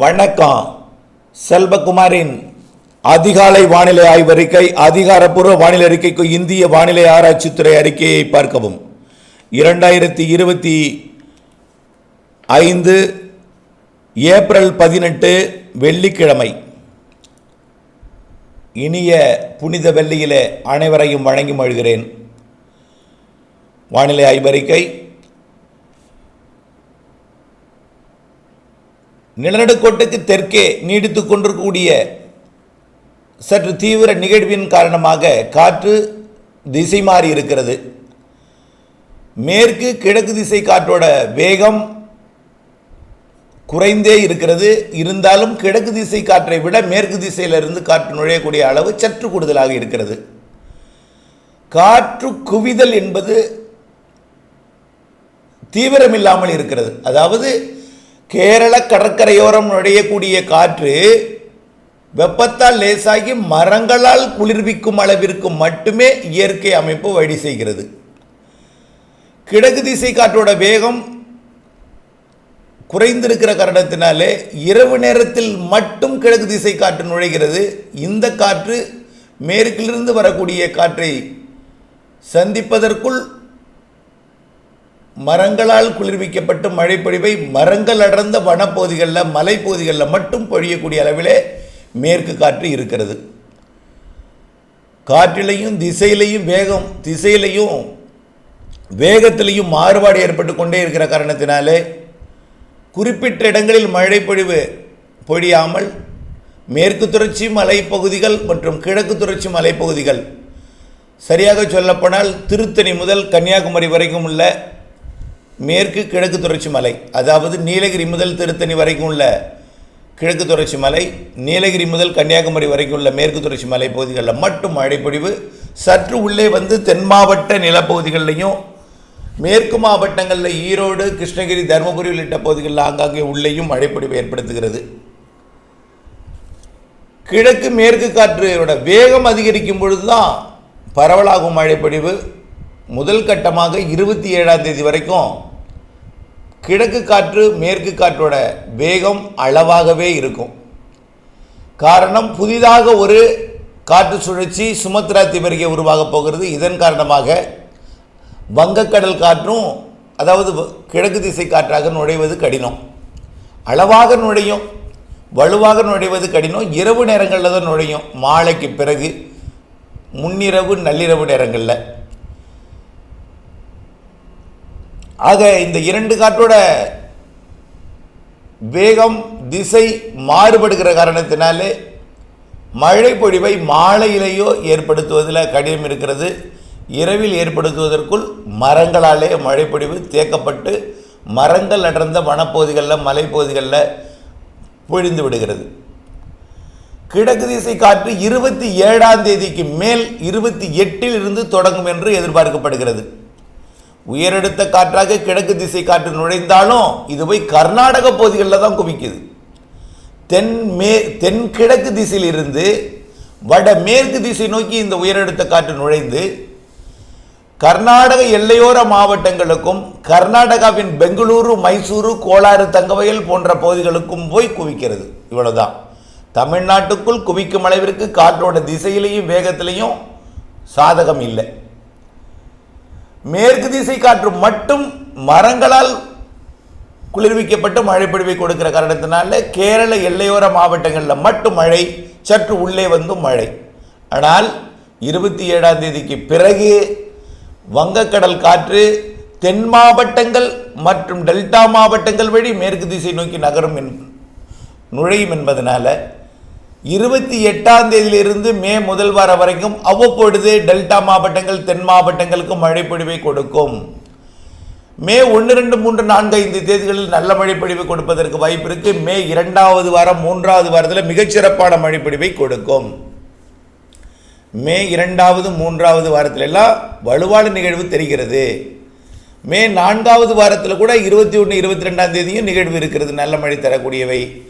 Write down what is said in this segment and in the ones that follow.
வணக்கம். செல்வகுமாரின் அதிகாலை வானிலை ஆய்வறிக்கை அதிகாரப்பூர்வ வானிலை அறிக்கைக்கு இந்திய வானிலை ஆராய்ச்சித்துறை அறிக்கையை பார்க்கவும். இரண்டாயிரத்தி இருபத்தி ஐந்து ஏப்ரல் பதினெட்டு வெள்ளிக்கிழமை. இனிய புனித வெள்ளியிலே அனைவரையும் வணங்கி மழுகிறேன் வானிலை ஆய்வறிக்கை நிலநடுக்கோட்டுக்கு தெற்கே நீடித்து கொண்டிருக்கக்கூடிய சற்று தீவிர நிகழ்வின் காரணமாக காற்று திசை மாறி இருக்கிறது. மேற்கு கிழக்கு திசை காற்றோட வேகம் குறைந்தே இருக்கிறது. இருந்தாலும் கிழக்கு திசை காற்றை விட மேற்கு திசையிலிருந்து காற்று நுழையக்கூடிய அளவு சற்று கூடுதலாக இருக்கிறது. காற்று குவிதல் என்பது தீவிரமில்லாமல் இருக்கிறது. அதாவது கேரள கடற்கரையோரம் நுழையக்கூடிய காற்று வெப்பத்தால் லேசாகி மரங்களால் குளிர்விக்கும் அளவிற்கு மட்டுமே இயற்கை அமைப்பு வழி செய்கிறது. கிழக்கு திசை காற்றோட வேகம் குறைந்திருக்கிற காரணத்தினாலே இரவு நேரத்தில் மட்டும் கிழக்கு திசை காற்று நுழைகிறது. இந்த காற்று மேற்கிலிருந்து வரக்கூடிய காற்றை சந்திப்பதற்குள் மரங்களால் குளிர்விக்கப்பட்டு மழைப்பொழிவை மரங்கள் அடர்ந்த வனப்பகுதிகளில் மலைப்பகுதிகளில் மட்டும் பொழியக்கூடிய அளவிலே மேற்கு காற்று இருக்கிறது. காற்றிலையும் திசையிலையும் வேகம் திசையிலையும் வேகத்திலையும் மாறுபாடு ஏற்பட்டு கொண்டே இருக்கிற காரணத்தினாலே குறிப்பிட்ட இடங்களில் மழைப்பொழிவு பொழியாமல் மேற்கு தொடர்ச்சி மலைப்பகுதிகள் மற்றும் கிழக்கு தொடர்ச்சி மலைப்பகுதிகள் சரியாக சொல்லப்போனால் திருத்தணி முதல் கன்னியாகுமரி வரைக்கும் உள்ள மேற்கு கிழக்கு தொடர்ச்சி மலை அதாவது நீலகிரி முதல் திருத்தணி வரைக்கும் உள்ள கிழக்கு தொடர்ச்சி மலை நீலகிரி முதல் கன்னியாகுமரி வரைக்கும் உள்ள மேற்கு தொடர்ச்சி மலை பகுதிகளில் மட்டும் மழைப்பொழிவு. சற்று உள்ளே வந்து தென் மாவட்ட நிலப்பகுதிகளிலையும் மேற்கு மாவட்டங்களில் ஈரோடு கிருஷ்ணகிரி தருமபுரி உள்ளிட்ட பகுதிகளில் ஆங்காங்கே உள்ளேயும் மழைப்பொழிவு ஏற்படுத்துகிறது. கிழக்கு மேற்கு காற்றோட வேகம் அதிகரிக்கும் பொழுது தான் பரவலாகும் மழைப்பொழிவு. முதல் கட்டமாக இருபத்தி ஏழாம் தேதி வரைக்கும் கிழக்கு காற்று மேற்கு காற்றோட வேகம் அளவாகவே இருக்கும். காரணம் புதிதாக ஒரு காற்று சுழற்சி சுமத்ரா திபருகே உருவாகப் போகிறது. இதன் காரணமாக வங்கக்கடல் காற்றும் அதாவது வ- கிழக்கு திசை காற்றாக நுழைவது கடினம். அளவாக நுழையும் வலுவாக நுழைவது கடினம். இரவு நேரங்களில் தான் நுழையும். மாலைக்கு பிறகு முன்னிரவு நள்ளிரவு நேரங்களில். ஆக இந்த இரண்டு காற்றோட வேகம் திசை மாறுபடுகிற காரணத்தினாலே மழை பொழிவை மாலையிலேயோ ஏற்படுத்துவதில் கடினம் இருக்கிறது. இரவில் ஏற்படுத்துவதற்குள் மரங்களாலே மழைப்பொழிவு தேக்கப்பட்டு மரங்கள் அடர்ந்த வனப்பகுதிகளில் மலைப்பகுதிகளில் பொழிந்து விடுகிறது. கிழக்கு திசை காற்று இருபத்தி ஏழாம் தேதிக்கு மேல் இருபத்தி எட்டில் இருந்து தொடங்கும் என்று எதிர்பார்க்கப்படுகிறது. உயரெடுத்த காற்றாக கிழக்கு திசை காற்று நுழைந்தாலும் இது போய் கர்நாடக பகுதிகளில் தான் குவிக்குது. தென் மே தென்கிழக்கு திசையிலிருந்து வட மேற்கு திசை நோக்கி இந்த உயரெடுத்த காற்று நுழைந்து கர்நாடக எல்லையோர மாவட்டங்களுக்கும் கர்நாடகாவின் பெங்களூரு மைசூரு கோலாறு தங்கவயல் போன்ற பகுதிகளுக்கும் போய் குவிக்கிறது. இவ்வளோதான் தமிழ்நாட்டுக்குள் குவிக்கும் அளவிற்கு காற்றோட திசையிலையும் வேகத்திலையும் சாதகம் இல்லை. மேற்கு திசை காற்று மட்டும் மரங்களால் குளிர்விக்கப்பட்டு மழைப்பொழிவை கொடுக்கிற காரணத்தினால கேரள எல்லையோர மாவட்டங்களில் மட்டும் மழை சற்று உள்ளே வந்தும் மழை. ஆனால் இருபத்தி ஏழாம் தேதிக்கு பிறகு வங்கக்கடல் காற்று தென் மாவட்டங்கள் மற்றும் டெல்டா மாவட்டங்கள் வழி மேற்கு திசை நோக்கி நகரும் என் நுழையும் என்பதனால இருபத்தி எட்டாம் தேதியிலிருந்து மே முதல் வாரம் வரைக்கும் அவ்வப்பொழுது டெல்டா மாவட்டங்கள் தென் மாவட்டங்களுக்கு மழைப்பொழிவை கொடுக்கும். மே ஒன்று ரெண்டு மூன்று நான்கு ஐந்து தேதிகளில் நல்ல மழைப்பொழிவு கொடுப்பதற்கு வாய்ப்பு இருக்கு. மே இரண்டாவது வாரம் மூன்றாவது வாரத்தில் மிகச்சிறப்பான மழைப்பொழிவை கொடுக்கும். மே இரண்டாவது மூன்றாவது வாரத்துல எல்லாம் வலுவான நிகழ்வு தெரிகிறது. மே நான்காவது வாரத்தில் கூட இருபத்தி ஒன்று இருபத்தி ரெண்டாம் தேதியும் நிகழ்வு இருக்கிறது. நல்ல மழை தரக்கூடியவை.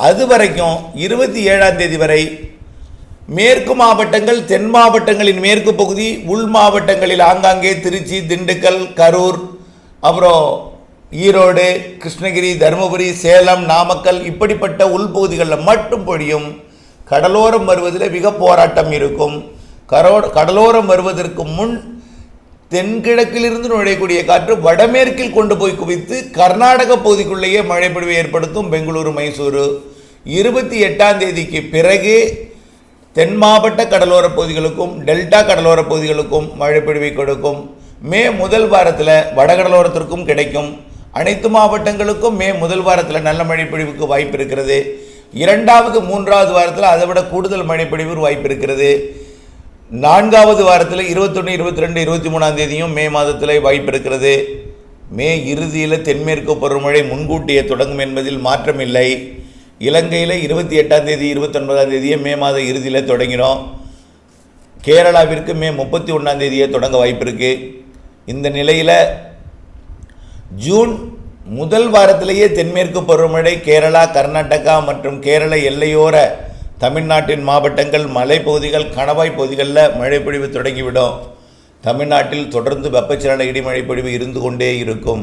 அது வரைக்கும் இருபத்தி ஏழாம் தேதி வரை மேற்கு மாவட்டங்கள் தென் மாவட்டங்களின் மேற்கு பகுதி உள் மாவட்டங்களில் ஆங்காங்கே திருச்சி திண்டுக்கல் கரூர் அப்புறம் ஈரோடு கிருஷ்ணகிரி தருமபுரி சேலம் நாமக்கல் இப்படிப்பட்ட உள்பகுதிகளில் மட்டும் பொழியும் கடலோரம் வருவதில் மிக போராட்டம் இருக்கும். கரோ கடலோரம் வருவதற்கு முன் தென்கிழக்கிலிருந்து நுழையக்கூடிய காற்று வடமேற்கில் கொண்டு போய் குவித்து கர்நாடக பகுதிக்குள்ளேயே மழைப்பொழிவை ஏற்படுத்தும் பெங்களூரு மைசூரு. இருபத்தி எட்டாம் தேதிக்கு பிறகு தென் மாவட்ட கடலோர பகுதிகளுக்கும் டெல்டா கடலோர பகுதிகளுக்கும் மழைப்பொழிவை கொடுக்கும். மே முதல் வாரத்தில் வடகடலோரத்திற்கும் கிடைக்கும். அனைத்து மாவட்டங்களுக்கும் மே முதல் வாரத்தில் நல்ல மழைப்பொழிவுக்கு வாய்ப்பு இருக்கிறது. இரண்டாவது மூன்றாவது வாரத்தில் அதை விட கூடுதல் மழைப்பொழிவு வாய்ப்பு இருக்கிறது. நான்காவது வாரத்தில் இருபத்தொன்று இருபத்தி ரெண்டு இருபத்தி மூணாம் தேதியும் மே மாதத்தில் வாய்ப்பு இருக்கிறது. மே இறுதியில் தென்மேற்கு பருவமழை முன்கூட்டியே தொடங்கும் என்பதில் மாற்றமில்லை இலங்கையில் இருபத்தி எட்டாம் தேதி இருபத்தொன்பதாம் தேதியே மே மாத இறுதியில் தொடங்கினோம். கேரளாவிற்கு மே முப்பத்தி ஒன்றாம் தேதியே தொடங்க வாய்ப்பு இருக்குது இந்த நிலையில் ஜூன் முதல் வாரத்திலேயே தென்மேற்கு பருவமழை கேரளா கர்நாடகா மற்றும் கேரள எல்லையோர தமிழ்நாட்டின் மாவட்டங்கள் மலைப்பகுதிகள் கணவாய் பகுதிகளில் மழைப்பொழிவு தொடங்கிவிடும். தமிழ்நாட்டில் தொடர்ந்து வெப்பச்சலன இடிமழை பொழிவு இருந்து கொண்டே இருக்கும்.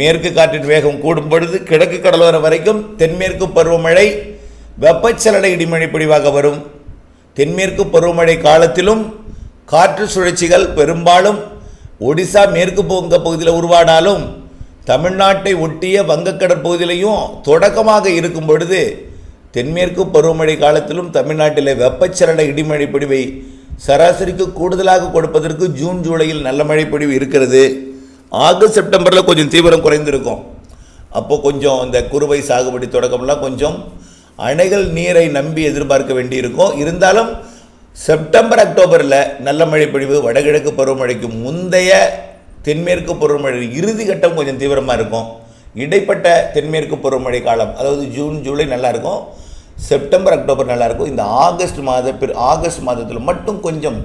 மேற்கு காற்றின் வேகம் கூடும் பொழுது கிழக்கு கடலோர வரைக்கும் தென்மேற்கு பருவமழை வெப்பச்சலன இடிமழை பொழிவாக வரும். தென்மேற்கு பருவமழை காலத்திலும் காற்று சுழற்சிகள் பெரும்பாலும் ஒடிசா மேற்கு பொங்க பகுதியில் உருவானாலும் தமிழ்நாட்டை ஒட்டிய வங்கக்கடற் பகுதியிலையும் தொடக்கமாக இருக்கும் பொழுது தென்மேற்கு பருவமழை காலத்திலும் தமிழ்நாட்டில் வெப்பச்சலன இடிமழை பொழிவை சராசரிக்கு கூடுதலாக கொடுப்பதற்கு ஜூன் ஜூலையில் நல்ல மழை பொழிவு இருக்கிறது. ஆகஸ்ட் செப்டம்பரில் கொஞ்சம் தீவிரம் குறைந்திருக்கும். அப்போது கொஞ்சம் இந்த குறுவை சாகுபடி தொடக்கம்லாம் கொஞ்சம் அணைகள் நீரை நம்பி எதிர்பார்க்க வேண்டியிருக்கும். இருந்தாலும் செப்டம்பர் அக்டோபரில் நல்ல மழை பொழிவு வடகிழக்கு பருவமழைக்கு முந்தைய தென்மேற்கு பருவமழை இறுதி கட்டம் கொஞ்சம் தீவிரமாக இருக்கும். இடைப்பட்ட தென்மேற்கு பருவமழை காலம் அதாவது ஜூன் ஜூலை நல்லாயிருக்கும் செப்டம்பர் அக்டோபர் நல்லாயிருக்கும். இந்த ஆகஸ்ட் மாத பிற ஆகஸ்ட் மாதத்தில் மட்டும் கொஞ்சம்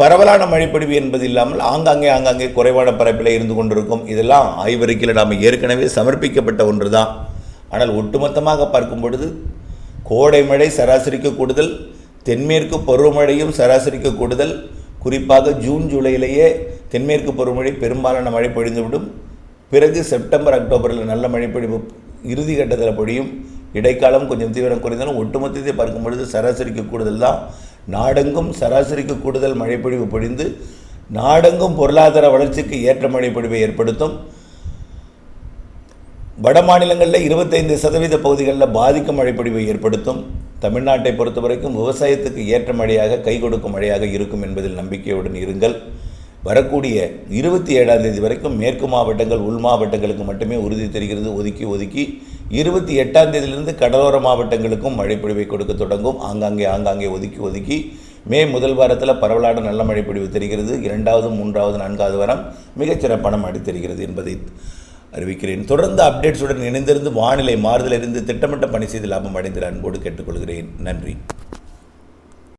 பரவலான மழைப்பொழிவு என்பது இல்லாமல் ஆங்காங்கே ஆங்காங்கே குறைவான பரப்பில் இருந்து கொண்டிருக்கும். இதெல்லாம் ஆய்வறிக்கையில் நாம் ஏற்கனவே சமர்ப்பிக்கப்பட்ட ஒன்று தான் ஆனால் ஒட்டுமொத்தமாக பார்க்கும் பொழுது கோடை மழை சராசரிக்கு கூடுதல் தென்மேற்கு பருவமழையும் சராசரிக்கு கூடுதல். குறிப்பாக ஜூன் ஜூலையிலேயே தென்மேற்கு பருவமழை பெரும்பாலான மழை பொழிந்துவிடும். பிறகு செப்டம்பர் அக்டோபரில் நல்ல மழைப்பொழிவு இறுதி கட்டத்தில் பொழியும். இடைக்காலம் கொஞ்சம் தீவிரம் குறைந்தாலும் ஒட்டுமொத்தத்தை பார்க்கும் பொழுது சராசரிக்கு கூடுதல் தான். நாடெங்கும் சராசரிக்கு கூடுதல் மழைப்பொழிவு பொழிந்து நாடெங்கும் பொருளாதார வளர்ச்சிக்கு ஏற்ற மழைப்பொழிவை ஏற்படுத்தும். வட மாநிலங்களில் இருபத்தைந்து சதவீத பகுதிகளில் பாதிக்கும் மழைப்பொழிவை ஏற்படுத்தும். தமிழ்நாட்டை பொறுத்த வரைக்கும் விவசாயத்துக்கு ஏற்ற மழையாக கை கொடுக்கும் மழையாக இருக்கும் என்பதில் நம்பிக்கையுடன் இருங்கள். வரக்கூடிய இருபத்தி ஏழாம் தேதி வரைக்கும் மேற்கு மாவட்டங்கள் உள் மாவட்டங்களுக்கு மட்டுமே உறுதி தெரிகிறது. ஒதுக்கி ஒதுக்கி இருபத்தி எட்டாம் தேதியிலிருந்து கடலோர மாவட்டங்களுக்கும் மழைப்பொழிவை கொடுக்க தொடங்கும். ஆங்காங்கே ஆங்காங்கே ஒதுக்கி ஒதுக்கி. மே முதல் வாரத்தில் பரவலான நல்ல மழைப்பொழிவு தெரிகிறது. இரண்டாவது மூன்றாவது நான்காவது வாரம் மிகச்சிறப்பான மழை தெரிகிறது என்பதை அறிவிக்கிறேன். தொடர்ந்து அப்டேட்ஸுடன் இணைந்திருந்து வானிலை மாறுதலிருந்து திட்டமிட்ட பணி செய்து லாபம் அடைந்து அன்போடு கேட்டுக்கொள்கிறேன். நன்றி.